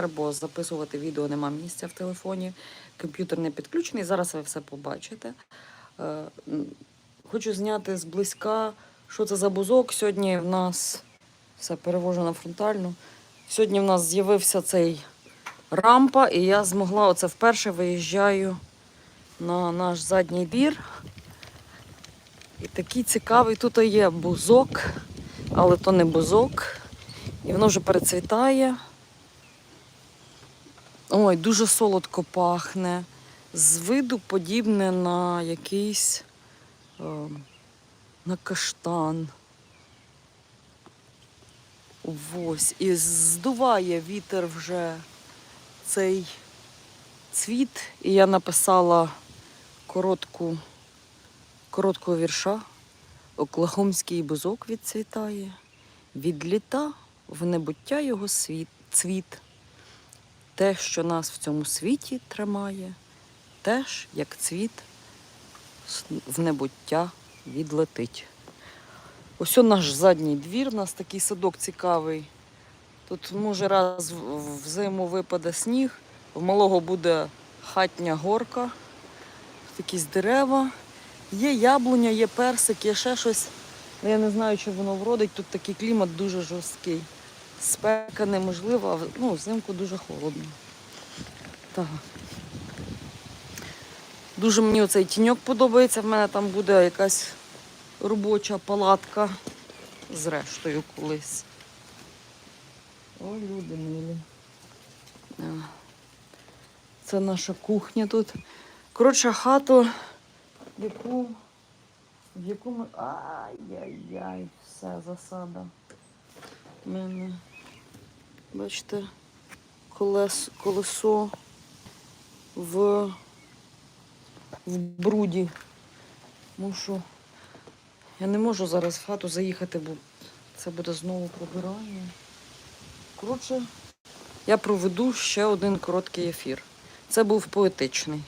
бо записувати відео нема місця в телефоні. Комп'ютер не підключений. Зараз ви все побачите. Е, Хочу зняти зблизька, що це за бузок. Сьогодні в нас все перевожу на фронтальну. Сьогодні в нас з'явився цей рампа, і я змогла оце вперше виїжджаю на наш задній двір. І такий цікавий тут є бузок, але то не бузок. І воно вже перецвітає. Ой, дуже солодко пахне. З виду подібне на якийсь е, на каштан. Ось. І здуває вітер вже цей цвіт. І я написала коротку, короткого вірша. Оклахомський бузок відцвітає. Від літа в небуття його світ, цвіт. Те, що нас в цьому світі тримає, теж, як цвіт, в небуття відлетить. Ось наш задній двір, у нас такий садок цікавий. Тут може раз в зиму випаде сніг, в малого буде хатня горка, якісь дерева. Є яблуня, є персик, є ще щось. Ну, Я не знаю, чи воно вродить. Тут такий клімат дуже жорсткий. Спека неможлива, а ну, взимку дуже холодно. Так. Дуже мені оцей тіньок подобається. В мене там буде якась робоча палатка зрештою колись. Ой, люди милі. Це наша кухня тут. Коротше, хату, яку, в яку ми. Ай-яй-яй, все, засада. Мене, бачите, колес, колесо в, в бруді. Мушу. Я не можу зараз в хату заїхати, бо це буде знову прибирання. Коротше, я проведу ще один короткий ефір. Це був поетичний.